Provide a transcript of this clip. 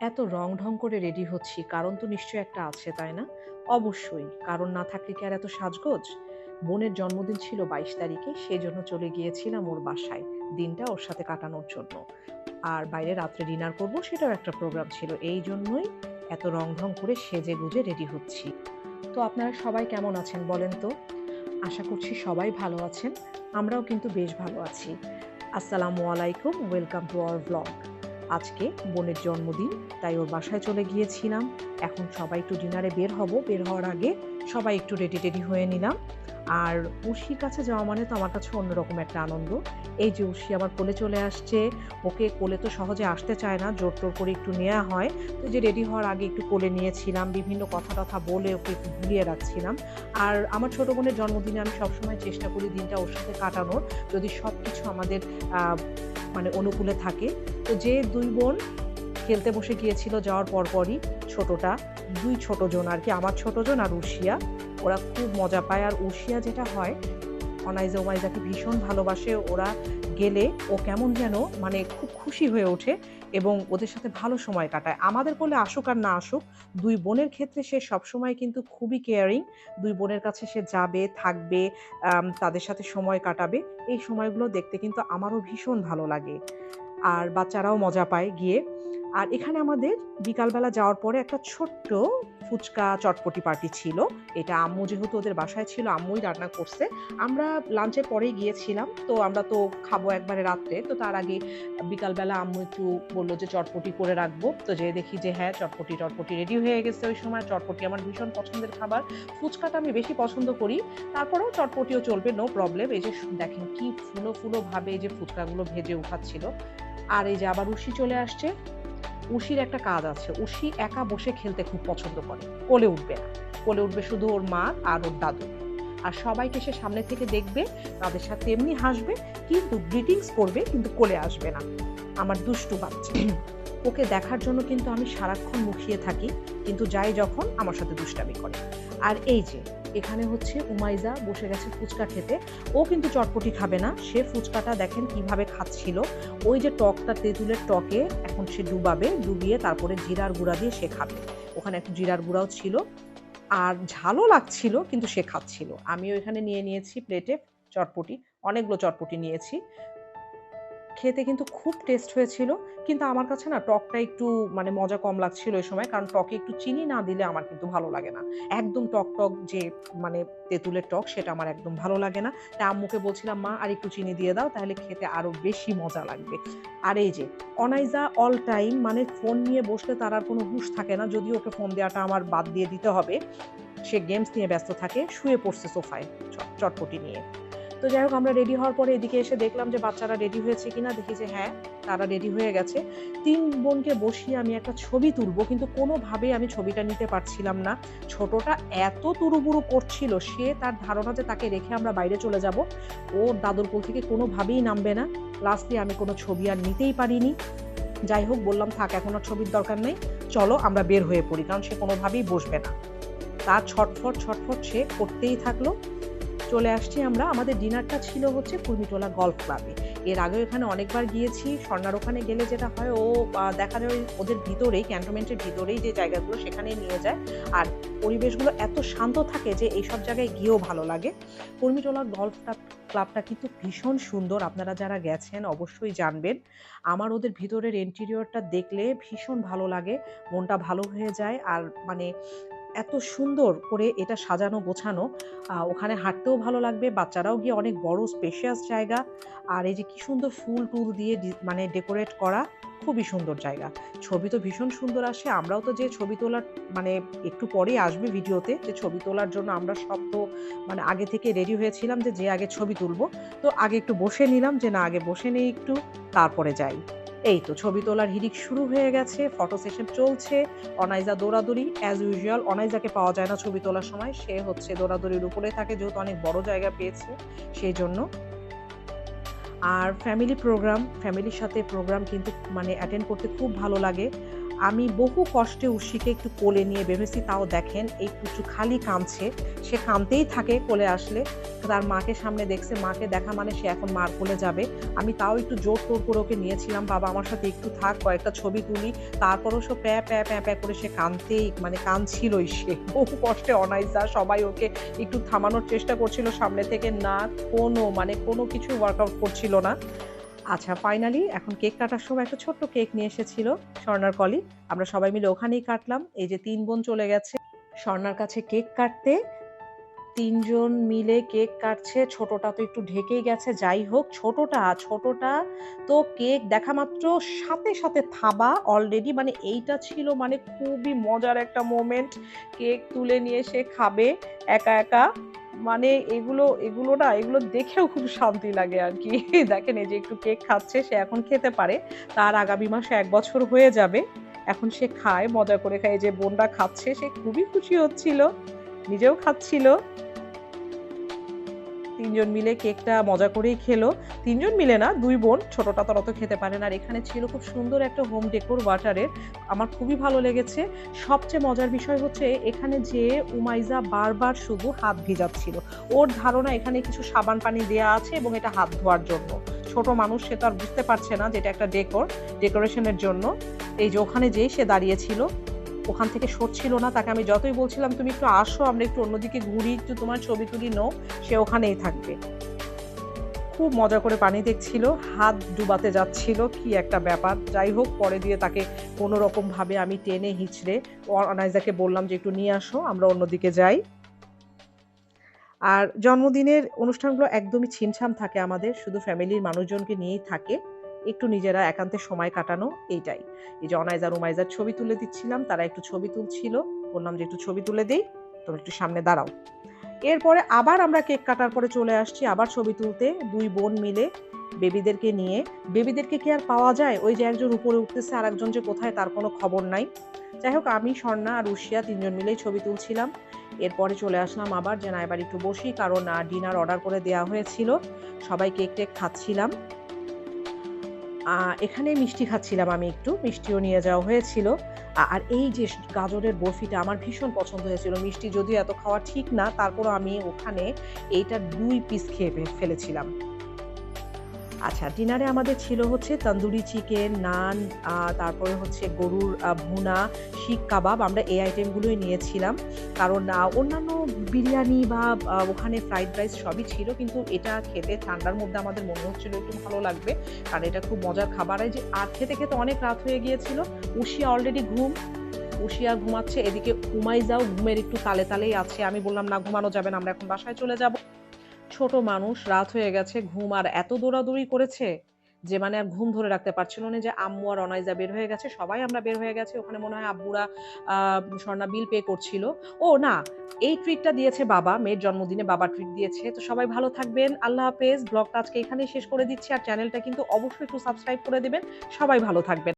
এত রং ঢং করে রেডি হচ্ছি, কারণ তো নিশ্চয়ই একটা আছে, তাই না? অবশ্যই, কারণ না থাকলে কি আর এত সাজগোজ? বোনের জন্মদিন ছিল বাইশ তারিখে সেই জন্য চলে গিয়েছিলাম ওর বাসায়, দিনটা ওর সাথে কাটানোর জন্য। আর বাইরে রাত্রে ডিনার করব, সেটাও একটা প্রোগ্রাম ছিল, এই জন্যই এত রং ঢং করে সেজে গুজে রেডি হচ্ছি। তো আপনারা সবাই কেমন আছেন বলেন তো? আশা করছি সবাই ভালো আছেন, আমরাও কিন্তু বেশ ভালো আছি। আসসালামু আলাইকুম ওয়েলকাম টু আওয়ার ব্লগ আজকে বোনের জন্মদিন, তাই ওর বাসায় চলে গিয়েছিলাম। এখন সবাই একটু ডিনারে বের হব। বের হওয়ার আগে সবাই একটু রেডি টেডি হয়ে নিলাম। আর উর্শির কাছে যাওয়া মানে তো আমার কাছে অন্যরকম একটা আনন্দ। এই যে উর্শি আমার কোলে চলে আসছে। ওকে কোলে তো সহজে আসতে চায় না, জোর টোর করে একটু নেওয়া হয়। তো যে রেডি হওয়ার আগে একটু কোলে নিয়েছিলাম, বিভিন্ন কথা টথা বলে ওকে একটু ভুলিয়ে রাখছিলাম। আর আমার ছোট বোনের জন্মদিনে আমি সবসময় চেষ্টা করি দিনটা ওর সাথে কাটানোর। যদি সব কিছু আমাদের মানে অনুকূলে থাকে। তো যে দুই বোন খেলতে বসে গিয়েছিল যাওয়ার পরপরই ছোটটা, দুই ছোট জন আর কি, আমার ছোট জন আর উশিয়া ওরা খুব মজা পায়। আর উশিয়া যেটা হয় অনাইজা ওমাইজাকে ভীষণ ভালোবাসে। ওরা গেলে ও কেমন যেন মানে খুব খুশি হয়ে ওঠে এবং ওদের সাথে ভালো সময় কাটায়। আমাদের বলে আসুক আর না আসুক, দুই বোনের ক্ষেত্রে সে সবসময় কিন্তু খুবই কেয়ারিং দুই বোনের কাছে সে যাবে, থাকবে তাদের সাথে সময় কাটাবে। এই সময়গুলো দেখতে কিন্তু আমারও ভীষণ ভালো লাগে। আর বাচ্চারাও মজা পায় গিয়ে। আর এখানে আমাদের বিকালবেলা যাওয়ার পরে একটা ছোট্ট ফুচকা চটপটি পার্টি ছিল। এটা আম্মু যেহেতু ওদের বাসায় ছিল, আম্মুই রান্না করছে। আমরা লাঞ্চের পরেই গিয়েছিলাম, তো আমরা তো খাব একবারে রাত্রে। তো তার আগে বিকালবেলা আম্মু একটু বলল যে চটপটি করে রাখব। তো যে দেখি যে হ্যাঁ চটপটি চটপটি রেডি হয়ে গেছে ওই সময়। চটপটি আমার ভীষণ পছন্দের খাবার। ফুচকাটা আমি বেশি পছন্দ করি। তারপরেও চটপটিও চলবে নো প্রবলেম এই যে দেখেন কি ফুলো ফুলো ভাবে এই যে ফুচকাগুলো ভেজে উঠাচ্ছিল। আর এই যে আবার উশি চলে আসছে। উশির একটা কাজ আছে। উশি একা বসে খেলতে খুব পছন্দ করে। কোলে উঠবে না। কোলে উঠবে শুধু ওর মা আর ওর দাদু। আর সবাইকে সে সামনে থেকে দেখবে, তাদের সাথে এমনি হাসবে, কিন্তু গ্রিটিংস করবে, কিন্তু কোলে আসবে না। আমার দুষ্টু বাচ্চা। ওকে দেখার জন্য কিন্তু আমি সারাক্ষণ মুখিয়ে থাকি, কিন্তু যাই যখন আমার সাথে দুষ্টামি করে। আর এই যে, এখানে হচ্ছে উমাইজা বসে গেছে ফুচকা খেতে। ও কিন্তু চটপটি খাবে না, সে ফুচকাটা দেখেন কীভাবে খাচ্ছিল। ওই যে টকটা, তেঁতুলের টকে এখন সে ডুবাবে, ডুবিয়ে তারপরে জিরার গুঁড়া দিয়ে সে খাবে। ওখানে একটু জিরার গুঁড়াও ছিল। আর ঝালও লাগছিল, কিন্তু সে খাচ্ছিল। আমিও এখানে নিয়ে নিয়েছি প্লেটে চটপটি, অনেকগুলো চটপটি নিয়েছি। খেতে কিন্তু খুব টেস্ট হয়েছিল, কিন্তু আমার কাছে না টকটা একটু মানে মজা কম লাগছিল ওই সময়, কারণ টকে একটু চিনি না দিলে আমার কিন্তু ভালো লাগে না। একদম টক টক যে মানে তেঁতুলের টক সেটা আমার একদম ভালো লাগে না। তাই আম্মুকে বলছিলাম, মা, আর একটু চিনি দিয়ে দাও, তাহলে খেতে আরও বেশি মজা লাগবে। আর এই যে, অনাইজা অল টাইম মানে ফোন নিয়ে বসলে তার আর কোনো হুশ থাকে না যদিও ওকে ফোন দেওয়াটা আমার বাদ দিয়ে দিতে হবে, সে গেমস নিয়ে ব্যস্ত থাকে, শুয়ে পড়ছে সোফায় চটপটি নিয়ে। তো যাই হোক, আমরা রেডি হওয়ার পরে এদিকে এসে দেখলাম যে বাচ্চারা রেডি হয়েছে কিনা, দেখি যে হ্যাঁ তারা রেডি হয়ে গেছে। তিন বোনকে বসিয়ে আমি একটা ছবি তুলবো, কিন্তু কোনোভাবেই আমি ছবিটা নিতে পারছিলাম না। ছোটটা এত তুরুবুরু করছিল, সে তার ধারণা যে তাকে রেখে আমরা বাইরে চলে যাব, ও দাদুর কোল থেকে কোনোভাবেই নামবে না। লাস্টলি আমি কোনো ছবি আর নিতেই পারিনি। যাই হোক, বললাম, থাক, এখন আর ছবির দরকার নেই। চলো, আমরা বের হয়ে পড়ি। কারণ সে কোনোভাবেই বসবে না। তার ছটফট ছটফট সে করতেই থাকল। চলে আসছি আমরা। আমাদের ডিনারটা ছিল হচ্ছে কুর্মিটোলা গলফ ক্লাবে। এর আগেও এখানে অনেকবার গিয়েছি। স্বর্ণার ওখানে গেলে যেটা হয়, ও দেখা যায় ওদের ভিতরেই, ক্যান্টনমেন্টের ভিতরেই যে জায়গাগুলো সেখানে নিয়ে যায়। আর পরিবেশগুলো এত শান্ত থাকে যে এইসব জায়গায় গিয়েও ভালো লাগে। কুর্মিটোলা গলফ ক্লাবটা কিন্তু ভীষণ সুন্দর। আপনারা যারা গেছেন অবশ্যই জানবেন। আমার ওদের ভিতরের ইন্টেরিয়রটা দেখলে ভীষণ ভালো লাগে। মনটা ভালো হয়ে যায়। আর মানে এত সুন্দর করে এটা সাজানো, গোছানো। ওখানে হাঁটতেও ভালো লাগবে। বাচ্চারাও গিয়ে অনেক বড় স্পেশিয়াস জায়গা। আর এই যে কি সুন্দর ফুল টুল দিয়ে মানে ডেকোরেট করা, খুবই সুন্দর জায়গা। ছবি তো ভীষণ সুন্দর আসে। আমরাও তো যে ছবি তোলার মানে একটু পরেই আসবে ভিডিওতে, যে ছবি তোলার জন্য আমরা সব তো মানে আগে থেকে রেডি হয়েছিলাম যে যে আগে ছবি তুলবো। তো আগে একটু বসে নিলাম যে, না, আগে বসে নেই একটু, তারপরে যাই। এই তো ছবি তোলার হিরিক শুরু হয়ে গেছে ফটো সেশন চলছে, অনাইজা দৌড়াদৌড়ি অ্যাজ ইউজুয়াল অনাইজাকে পাওয়া যায় না ছবি তোলার সময়, সে হচ্ছে দৌড়াদৌড়ির উপরে থাকে, যেহেতু অনেক বড় জায়গা পেয়েছে, সেই জন্য। আর ফ্যামিলি প্রোগ্রাম ফ্যামিলির সাথে প্রোগ্রাম কিন্তু মানে অ্যাটেন্ড করতে খুব ভালো লাগে। আমি বহু কষ্টে উর্ষিকে একটু কোলে নিয়ে বেরোছি তাও দেখেন, এই কুচু খালি কাঁদছে। সে কাঁদতেই থাকে কোলে আসলে। তার মাকে সামনে দেখছে, মাকে দেখা মানে সে এখন মার কোলে যাবে। আমি তাও একটু জোর টোর করে ওকে নিয়েছিলাম, বাবা, আমার সাথে একটু থাক, কয়েকটা ছবি তুলি। তারপরও সে প্যা প্যা প্যা প্যা করে সে কাঁদতেই মানে কাঁদছিলই সে। বহু কষ্টে অনাইসা, সবাই ওকে একটু থামানোর চেষ্টা করছিল। সামনে থেকে না কোনো মানে কোনো কিছু ওয়ার্কআউট করছিল না। আচ্ছা ফাইনালি এখন কেক কাটার সময় একটা ছোট্ট কেক নিয়ে এসেছিল স্বর্ণার কলি। আমরা সবাই মিলে ওখানেই কাটলাম। এই যে তিন বোন চলে গেছে। স্বর্ণার কাছে কেক কাটতে তিনজন মিলে কেক কাটছে। ছোটটা তো একটু ঢেকেই গেছে। যাই হোক, ছোটটা ছোটটা তো কেক দেখা মাত্র সাথে সাথে থাবা অলরেডি মানে এইটা ছিল মানে খুবই মজার একটা মোমেন্ট কেক তুলে নিয়ে সে খাবে একা একা। মানে এগুলো এগুলো না, এগুলো দেখেও খুব শান্তি লাগে আর কি। দেখেন এই যে একটু কেক খাচ্ছে, সে এখন খেতে পারে। তার আগামী মাসে এক বছর হয়ে যাবে। এখন সে খায়, মজা করে খায়। যে বোনরা খাচ্ছে, সে খুবই খুশি হচ্ছিল, নিজেও খাচ্ছিল। তিনজন মিলে কেকটা মজা করেই খেলো। তিনজন মিলে না, দুই বোন, ছোটটা তো অত খেতে পারে না। আর এখানে ছিল খুব সুন্দর একটা হোম ডেকোর ওয়াটারের আমার খুবই ভালো লেগেছে। সবচেয়ে মজার বিষয় হচ্ছে এখানে যে উমাইজা বারবার শুধু হাত ভিজাচ্ছিল। ওর ধারণা এখানে কিছু সাবান পানি দেয়া আছে এবং এটা হাত ধোয়ার জন্য। ছোট মানুষ সে তো আর বুঝতে পারছে না যে এটা একটা ডেকোর ডেকোরেশনের জন্য। এই যে ওখানে যেই সে দাঁড়িয়েছিল ওখান থেকে সরছিল না, তাকে আমি যতই বলছিলাম, তুমি একটু আসো, আমরা একটু অন্যদিকে ঘুরি, একটু তোমার ছবি তুলি নো সে ওখানেই থাকবে। খুব মজা করে পানি দেখছিল, হাত ডুবাতে যাচ্ছিল, কি একটা ব্যাপার। যাই হোক, পরে দিয়ে তাকে কোনো রকম ভাবে আমি টেনে হিচড়ে অনাইজাকে বললাম যে, একটু নিয়ে আসো, আমরা অন্যদিকে যাই। আর জন্মদিনের অনুষ্ঠানগুলো একদমই ছিমছাম থাকে আমাদের, শুধু ফ্যামিলির মানুষজনকে নিয়েই থাকে। একটু নিজেরা একান্তে সময় কাটানো এইটাই। এই যে অনাইজার উমাইজার ছবি তুলে দিচ্ছিলাম, তারা একটু ছবি তুলছিল। বললাম যে একটু ছবি তুলে দিই, তোমরা একটু সামনে দাঁড়াও। এরপরে আবার আমরা কেক কাটার পরে চলে আসছি আবার ছবি তুলতে, দুই বোন মিলে বেবিদেরকে নিয়ে। বেবিদেরকে কি আর পাওয়া যায়? ওই যে একজন উপরে উঠতেছে আর একজন যে কোথায় তার কোনো খবর নাই। যাই হোক, আমি, স্বর্ণা আর রুশিয়া তিনজন মিলেই ছবি তুলছিলাম। এরপরে চলে আসলাম আবার যে না, এবার একটু বসি, কারণ ডিনার অর্ডার করে দেওয়া হয়েছিল। সবাই কেক টেক খাচ্ছিলাম। এখানে মিষ্টি খাচ্ছিলাম আমি একটু, মিষ্টিও নিয়ে যাওয়া হয়েছিল। আর এই যে গাজরের বরফিটা আমার ভীষণ পছন্দ হয়েছিল। মিষ্টি যদিও এত খাওয়া ঠিক না, তারপরও আমি ওখানে এইটার দুই পিস খেয়ে ফেলেছিলাম। আচ্ছা ডিনারে আমাদের ছিল হচ্ছে তন্দুরি চিকেন নান তারপরে হচ্ছে গরুর ভুনা শিক কাবাব। আমরা এই আইটেমগুলোই নিয়েছিলাম। কারণ অন্যান্য বিরিয়ানি বা ওখানে ফ্রাইড রাইস সবই ছিল, কিন্তু এটা খেতে ঠান্ডার মধ্যে আমাদের মনে হচ্ছিল একটু ভালো লাগবে। কারণ এটা খুব মজার খাবার। হয় যে, আর খেতে খেতে অনেক রাত হয়ে গিয়েছিল। উশিয়া অলরেডি ঘুম। উশিয়া ঘুমাচ্ছে। এদিকে উমাইজাও ঘুমের একটু তালে তালেই আছে। আমি বললাম, না, ঘুমানো যাবে না, আমরা এখন বাসায় চলে যাব। ছোট মানুষ, রাত হয়ে গেছে, ঘুম আর এত দৌড়াদৌড়ি করেছে যে মানে আর ঘুম ধরে রাখতে পারছিল না। যে আম্মু আর অনাইজা বের হয়ে গেছে, সবাই আমরা বের হয়ে গেছে। ওখানে মনে হয় আব্বুরা স্বর্ণা বিল পে করছিল। ও না, এই ট্রিটটা দিয়েছে বাবা, মেয়ের জন্মদিনে বাবা ট্রিট দিয়েছে। তো সবাই ভালো থাকবেন, আল্লাহ হাফেজ। ব্লগটা আজকে এখানেই শেষ করে দিচ্ছি। আর চ্যানেলটা কিন্তু অবশ্যই একটু সাবস্ক্রাইব করে দেবেন। সবাই ভালো থাকবেন।